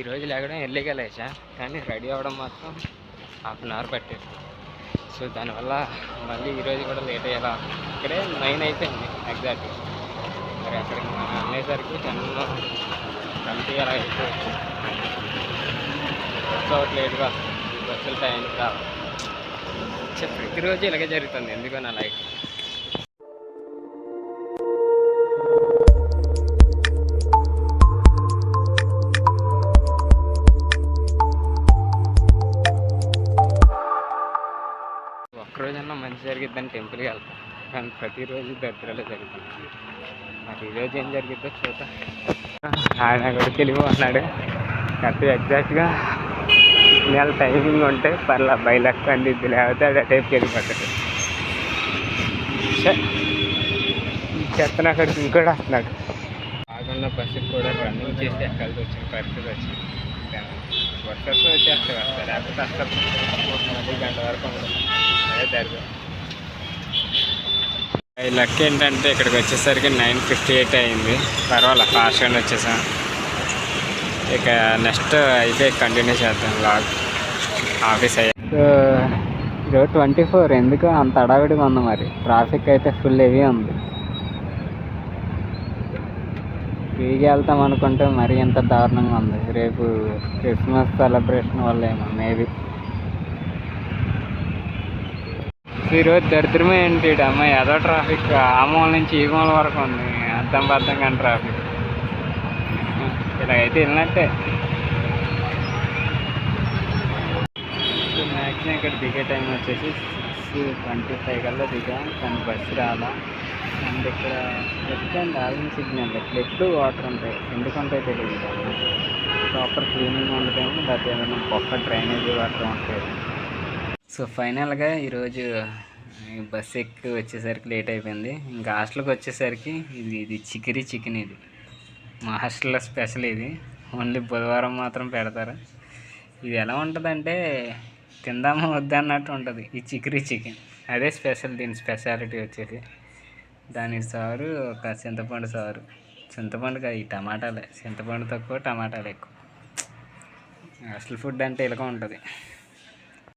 ఈరోజు లేకడం ఎర్లీగా లేచా కానీ రెడీ అవ్వడం మాత్రం హాఫ్ అన్ అవర్ పట్టేది. సో దానివల్ల మళ్ళీ ఈరోజు కూడా లేట్ అయ్యేలా ఇక్కడే నైన్ అయిపోయింది ఎగ్జాక్ట్ మరి అక్కడికి మనం అనేసరికి టెన్ ట్వంటీ అలా అయిపోవచ్చు. బస్సు ఒకటి లేట్గా వస్తుంది బస్సులు టైంకి రావాలి. చే, ప్రతిరోజు ఇలాగే జరుగుతుంది ఎందుకో నా లైఫ్. ఒక్కరోజన్నా జరిగిద్దని టెంపుల్కి వెళ్తాం. కానీ ప్రతిరోజు దరిద్రాలే జరుగుతుంది మరి ఈరోజు ఏం జరిగిద్దో చూద్దాం. ఆయన కూడా వెళ్ళిపో అన్నాడు కరెక్ట్ ఎగ్జాక్ట్గా నెల టైమింగ్ ఉంటే పర్లా బయలెక్క అందిద్ది లేకపోతే అది అటైప్కి వెళ్ళిపోతాడు. ఛే, అక్కడికి ఇంకోటి వస్తున్నాడు. బాగున్న బస్సుకి కూడా రన్నింగ్ చేసి ఎక్కాల్సి వచ్చిన పరిస్థితి వచ్చింది. వర్కర్స్ వచ్చేస్తాయి వస్తారు లేకపోతే అసలు గంట వరకు ఉండదు. అదే ఈ లక్ ఏంటంటే ఇక్కడికి వచ్చేసరికి నైన్ ఫిఫ్టీ ఎయిట్ అయింది. పర్వాలేదు ఫాస్ట్గానే వచ్చేసాం. ఇక నెక్స్ట్ అయితే కంటిన్యూ చేద్దాం లాగ్ ఆఫీస్ అయ్యా సో ట్వంటీ ఫోర్ ఎందుకు అంత అడావిడిగా ఉంది మరి? ట్రాఫిక్ అయితే ఫుల్ హెవీ ఉంది. ఫ్రీగా వెళ్తాం అనుకుంటే మరీ ఎంత దారుణంగా ఉంది. రేపు క్రిస్మస్ సెలబ్రేషన్ వల్ల ఏమో మేబీ ఈరోజు దరిద్రమే ఏంటి అమ్మ ఏదో ట్రాఫిక్ ఆ మూల నుంచి ఈ మూల వరకు ఉంది. అర్థం పర్థం కానీ ట్రాఫిక్ ఇలాగైతే వెళ్ళినట్టే. మ్యాక్సిమం ఇక్కడ దిగే టైం వచ్చేసి సిక్స్ ట్వంటీ ఫైవ్ కల్లా దిగాం. కానీ బస్సు రాలా. అండ్ ఇక్కడ లెఫ్ట్ అండ్ ఆగిన సిగ్నల్ ఇట్లా ఎప్పుడు వాటర్ ఉంటాయి? ఎందుకుంటాయి తెలియదు ప్రాపర్ క్లీనింగ్ ఉండదేమో లేకపోతే ఏమైనా పక్క డ్రైనేజీ వాటర్ ఉంటాయి సో ఫైనల్గా ఈరోజు ఈ బస్ ఎక్కి వచ్చేసరికి లేట్ అయిపోయింది. ఇంకా హాస్టల్కి వచ్చేసరికి ఇది ఇది చికెరీ చికెన్ ఇది. మా హాస్టల్లో స్పెషల్ ఇది. ఓన్లీ బుధవారం మాత్రం పెడతారు. ఇది ఎలా ఉంటుందంటే తిందామా వద్దా అన్నట్టు ఉంటుంది. ఈ చికెరీ చికెన్. అదే స్పెషల్ దీని స్పెషాలిటీ వచ్చేసి దాని సారు ఒక చింతపండు సారు. చింతపండు కాదు ఈ టమాటాలే. చింతపండు తక్కువ టమాటాలు ఎక్కువ. హాస్టల్ ఫుడ్ అంటే ఇలాగ ఉంటుంది.